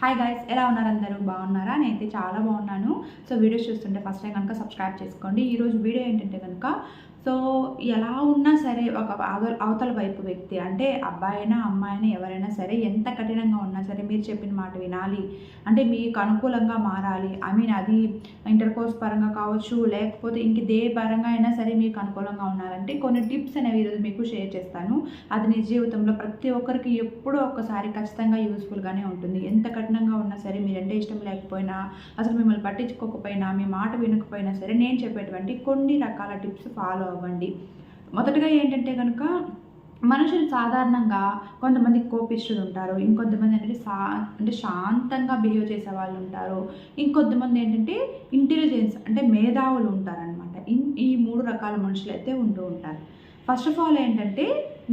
Hi guys ఎలా ఉన్నారు అందరూ? బాగున్నారా? నేనైతే చాలా బాగున్నాను. సో వీడియోస్ చూస్తుంటే ఫస్ట్ టైం కనుక సబ్స్క్రైబ్ చేసుకోండి. ఈరోజు వీడియో ఏంటంటే కనుక సో ఎలా ఉన్నా సరే ఒక అవతల అవతల వైపు వ్యక్తి అంటే అబ్బాయి అయినా అమ్మాయి అయినా ఎవరైనా సరే ఎంత కఠినంగా ఉన్నా సరే మీరు చెప్పిన మాట వినాలి. అంటే మీకు అనుకూలంగా మారాలి. ఐ మీన్ అది ఇంటర్ కోర్స్ పరంగా కావచ్చు లేకపోతే ఇంక దే పరంగా అయినా సరే మీకు అనుకూలంగా ఉన్నారంటే కొన్ని టిప్స్ అనేవి ఈరోజు మీకు షేర్ చేస్తాను. అది నిజ జీవితంలో ప్రతి ఒక్కరికి ఎప్పుడో ఒక్కసారి ఖచ్చితంగా యూస్ఫుల్గానే ఉంటుంది. ఎంత కఠినంగా ఉన్నా సరే మీరంటే ఇష్టం లేకపోయినా అసలు మిమ్మల్ని పట్టించుకోకపోయినా మీ మాట వినకపోయినా సరే నేను చెప్పేటువంటి కొన్ని రకాల టిప్స్ ఫాలో అవ్వండి. మొదటగా ఏంటంటే కనుక మనుషులు సాధారణంగా కొంతమంది కోపిష్ఠులు ఉంటారు ఇంకొంతమంది ఏంటంటే సా అంటే శాంతంగా బిహేవ్ చేసే వాళ్ళు ఉంటారు. ఇంకొంతమంది ఏంటంటే ఇంటెలిజెన్స్ అంటే మేధావులు ఉంటారనమాట ఈ మూడు రకాల మనుషులు అయితే ఉంటూ ఉంటారు. ఫస్ట్ ఆఫ్ ఆల్ ఏంటంటే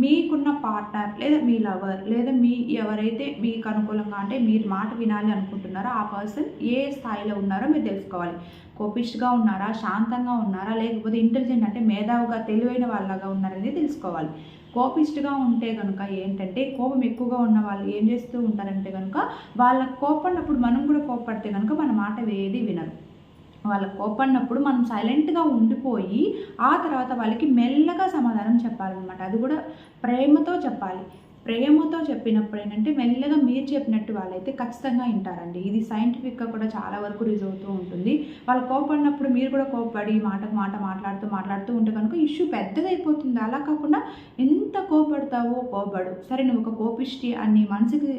మీకున్న పార్ట్నర్ లేదా మీ లవర్ లేదా మీ ఎవరైతే మీకు అనుకూలంగా అంటే మీరు మాట వినాలి అనుకుంటున్నారో ఆ పర్సన్ ఏ స్థాయిలో ఉన్నారో మీరు తెలుసుకోవాలి. కోపిష్గా ఉన్నారా శాంతంగా ఉన్నారా లేకపోతే ఇంటెలిజెంట్ అంటే మేధావుగా తెలివైన వాళ్ళగా ఉన్నారనేది తెలుసుకోవాలి. కోపిష్టిగా ఉంటే కనుక ఏంటంటే కోపం ఎక్కువగా ఉన్న వాళ్ళు ఏం చేస్తూ ఉంటారంటే కనుక వాళ్ళ కోపడినప్పుడు మనం కూడా కోపడితే కనుక మన మాట ఏది వినరు. వాళ్ళ కోపడినప్పుడు మనం సైలెంట్గా ఉండిపోయి ఆ తర్వాత వాళ్ళకి మెల్లగా సమాధానం చెప్పాలన్నమాట. అది కూడా ప్రేమతో చెప్పాలి. ప్రేమతో చెప్పినప్పుడు ఏంటంటే మెల్లగా మీరు చెప్పినట్టు వాళ్ళైతే ఖచ్చితంగా వింటారండి. ఇది సైంటిఫిక్గా కూడా చాలా వరకు రిజర్వ్ అవుతూ ఉంటుంది. వాళ్ళు కోపడినప్పుడు మీరు కూడా కోపడి మాటకు మాట మాట్లాడుతూ మాట్లాడుతూ ఉంటే కనుక ఇష్యూ పెద్దదైపోతుంది అలా కాకుండా ఎంత కోపడతావో కోపడు. సరే నువ్వు ఒక కోపిష్టి అని మనసుకి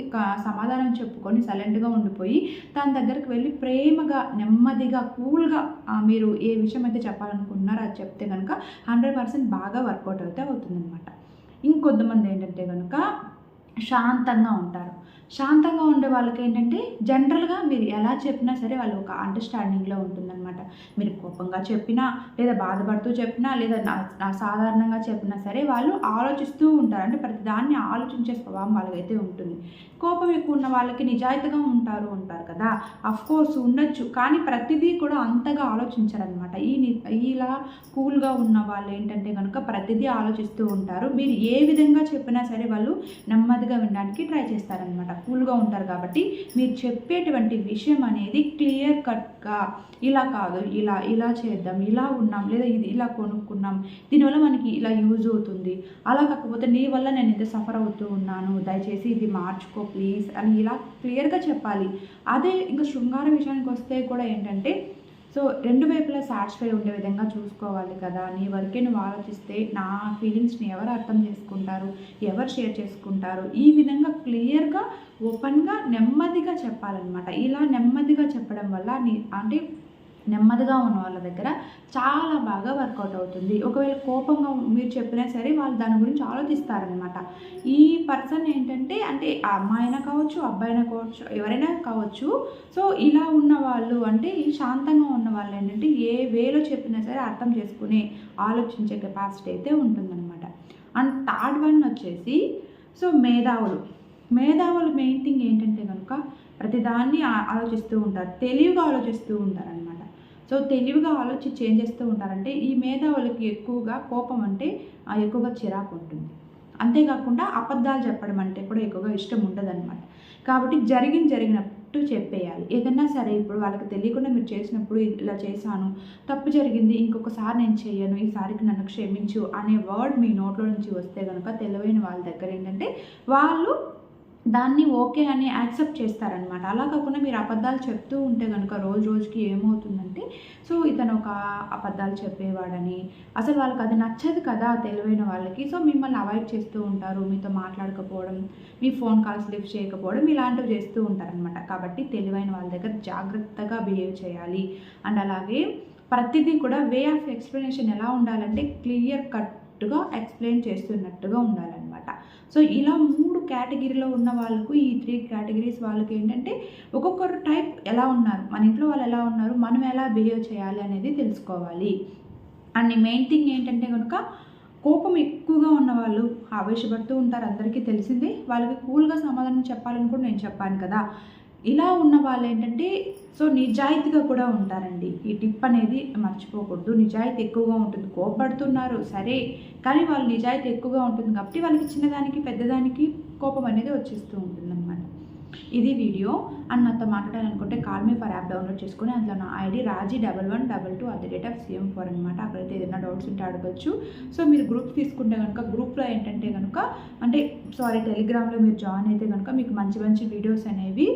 సమాధానం చెప్పుకొని సైలెంట్గా ఉండిపోయి తన దగ్గరికి వెళ్ళి ప్రేమగా నెమ్మదిగా కూల్గా మీరు ఏ విషయం అయితే చెప్పాలనుకుంటున్నారో అది చెప్తే కనుక హండ్రెడ్ పర్సెంట్ బాగా వర్కౌట్ అయితే అవుతుందన్నమాట. ఇంకొంతమంది ఏంటంటే కనుక శాంతంగా ఉంటారు. శాంతంగా ఉండే వాళ్ళకి ఏంటంటే జనరల్గా మీరు ఎలా చెప్పినా సరే వాళ్ళు ఒక అండర్స్టాండింగ్లో ఉంటుందన్నమాట. మీరు కోపంగా చెప్పినా లేదా బాధపడుతూ చెప్పినా లేదా నా సాధారణంగా చెప్పినా సరే వాళ్ళు ఆలోచిస్తూ ఉంటారు అంటే ప్రతి దాన్ని ఆలోచించే స్వభావం వాళ్ళకైతే ఉంటుంది. కోపం ఎక్కువ ఉన్న వాళ్ళకి నిజాయితీగా ఉంటారు ఉంటారు కదా. అఫ్ కోర్స్ ఉండొచ్చు కానీ ప్రతిదీ కూడా అంతగా ఆలోచించారనమాట ఈ ఇలా కూల్గా ఉన్న వాళ్ళు ఏంటంటే కనుక ప్రతిదీ ఆలోచిస్తూ ఉంటారు. మీరు ఏ విధంగా చెప్పినా సరే వాళ్ళు నెమ్మదిగా వినడానికి ట్రై చేస్తారనమాట కూల్గా ఉంటారు కాబట్టి మీరు చెప్పేటువంటి విషయం అనేది క్లియర్ కట్గా ఇలా కాదు ఇలా ఇలా చేద్దాం ఇలా ఉన్నాం లేదా ఇది ఇలా కొనుక్కున్నాం దీనివల్ల మనకి ఇలా యూజ్ అవుతుంది. అలా కాకపోతే నీ వల్ల నేను ఇంత సఫర్ అవుతూ ఉన్నాను దయచేసి ఇది మార్చుకో ప్లీజ్ అని ఇలా క్లియర్గా చెప్పాలి. అదే ఇంకా శృంగార విషయానికి వస్తే కూడా ఏంటంటే సో రెండు వైపులా సాటిస్ఫై ఉండే విధంగా చూసుకోవాలి కదా. నీ వరకే నువ్వు ఆలోచిస్తే నా ఫీలింగ్స్ని ఎవరు అర్థం చేసుకుంటారు? ఎవరు షేర్ చేసుకుంటారు? ఈ విధంగా క్లియర్గా ఓపెన్గా నెమ్మదిగా చెప్పాలన్నమాట. ఇలా నెమ్మదిగా చెప్పడం వల్ల నీ అంటే నెమ్మదిగా ఉన్న వాళ్ళ దగ్గర చాలా బాగా వర్కౌట్ అవుతుంది. ఒకవేళ కోపంగా మీరు చెప్పినా సరే వాళ్ళు దాని గురించి ఆలోచిస్తారనమాట ఈ పర్సన్ ఏంటంటే అంటే అమ్మాయినా కావచ్చు అబ్బాయినా కావచ్చు ఎవరైనా కావచ్చు సో ఇలా ఉన్న వాళ్ళు అంటే శాంతంగా ఉన్న వాళ్ళు ఏంటంటే ఏ వేలో చెప్పినా సరే అర్థం చేసుకునే ఆలోచించే కెపాసిటీ అయితే ఉంటుందన్నమాట. అండ్ థర్డ్ వన్ వచ్చేసి సో మేధావులు. మేధావులు మెయిన్ థింగ్ ఏంటంటే కనుక ప్రతిదాన్ని ఆలోచిస్తూ ఉంటారు. తెలివిగా ఆలోచిస్తూ ఉంటారు అనమాట సో తెలివిగా ఆలోచించి ఏం చేస్తూ ఉంటారంటే ఈ మేధావులకి ఎక్కువగా కోపం అంటే ఎక్కువగా చిరాకు ఉంటుంది. అంతేకాకుండా అబద్ధాలు చెప్పడం అంటే కూడా ఎక్కువగా ఇష్టం ఉండదన్నమాట. కాబట్టి జరిగింది జరిగినట్టు చెప్పేయాలి. ఏదన్నా సరే ఇప్పుడు వాళ్ళకి తెలియకుండా మీరు చేసినప్పుడు ఇలా చేశాను తప్పు జరిగింది ఇంకొకసారి నేను చేయను ఈసారికి నన్ను క్షమించు అనే వర్డ్ మీ నోట్లో నుంచి వస్తే కనుక తెలివైన వాళ్ళ దగ్గర ఏంటంటే వాళ్ళు దాన్ని ఓకే అని యాక్సెప్ట్ చేస్తారనమాట అలా కాకుండా మీరు అబద్ధాలు చెప్తూ ఉంటే కనుక రోజు రోజుకి ఏమవుతుందంటే సో ఇతను ఒక అబద్ధాలు చెప్పేవాడని అసలు వాళ్ళకి అది నచ్చదు కదా తెలివైన వాళ్ళకి సో మిమ్మల్ని అవాయిడ్ చేస్తూ ఉంటారు మీతో మాట్లాడకపోవడం మీ ఫోన్ కాల్స్ లిఫ్ట్ చేయకపోవడం ఇలాంటివి చేస్తూ ఉంటారనమాట కాబట్టి తెలివైన వాళ్ళ దగ్గర జాగ్రత్తగా బిహేవ్ చేయాలి. అండ్ అలాగే ప్రతిదీ కూడా వే ఆఫ్ ఎక్స్ప్లెనేషన్ ఎలా ఉండాలంటే క్లియర్ కట్ కట్గా ఎక్స్ప్లెయిన్ చేస్తున్నట్టుగా ఉండాలన్నమాట. సో ఇలా మూడు కేటగిరీలో ఉన్న వాళ్ళకు ఈ త్రీ కేటగిరీస్ వాళ్ళకి ఏంటంటే ఒక్కొక్కరు టైప్ ఎలా ఉన్నారు మన ఇంట్లో వాళ్ళు ఎలా ఉన్నారు మనం ఎలా బిహేవ్ చేయాలి అనేది తెలుసుకోవాలి. అండ్ మెయిన్ థింగ్ ఏంటంటే కనుక కోపం ఎక్కువగా ఉన్న వాళ్ళు ఆవేశపడుతూ ఉంటారు అందరికీ తెలిసిందే. వాళ్ళకి కూల్గా సమాధానం చెప్పాలని కూడా నేను చెప్పాను కదా. ఇలా ఉన్న వాళ్ళు ఏంటంటే సో నిజాయితీగా కూడా ఉంటారండి. ఈ టిప్ అనేది మర్చిపోకూడదు. నిజాయితీ ఎక్కువగా ఉంటుంది. కోపడుతున్నారు సరే కానీ వాళ్ళు నిజాయితీ ఎక్కువగా ఉంటుంది కాబట్టి వాళ్ళకి చిన్నదానికి పెద్దదానికి కోపం అనేది వచ్చేస్తూ ఉంటుందన్నమాట. ఇది వీడియో. అండ్ నాతో మాట్లాడాలనుకుంటే call me for app download చేసుకొని అందులో నా ID Raji double one double two at the rate of CM four అనమాట అక్కడైతే ఏదైనా డౌట్స్ ఉంటే అడగచ్చు. సో మీరు గ్రూప్ తీసుకుంటే కనుక గ్రూప్లో ఏంటంటే కనుక అంటే సారీ టెలిగ్రామ్లో మీరు జాయిన్ అయితే కనుక మీకు మంచి మంచి వీడియోస్ అనేవి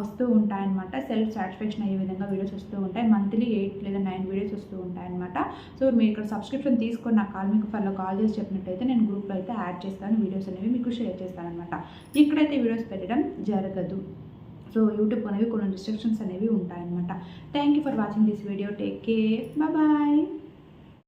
వస్తూ ఉంటాయన్నమాట. సెల్ఫ్ సాటిస్ఫాక్షన్ అయ్యే విధంగా వీడియోస్ వస్తూ ఉంటాయి. మంత్లీ ఎయిట్ లేదా నైన్ వీడియోస్ వస్తూ ఉంటాయన్నమాట. సో మీరు ఇక్కడ సబ్స్క్రిప్షన్ తీసుకొని నా కాల్ మీకు ఫర్లో కాల్ చేసి చెప్పినట్టయితే నేను గ్రూప్లో అయితే యాడ్ చేస్తాను. వీడియోస్ అనేవి మీకు షేర్ చేస్తాను అనమాట ఇక్కడైతే వీడియోస్ పెట్టడం జరగదు. సో యూట్యూబ్ అనేవి కొన్ని రిస్ట్రిక్షన్స్ అనేవి ఉంటాయన్నమాట. Thank you for watching this video take care bye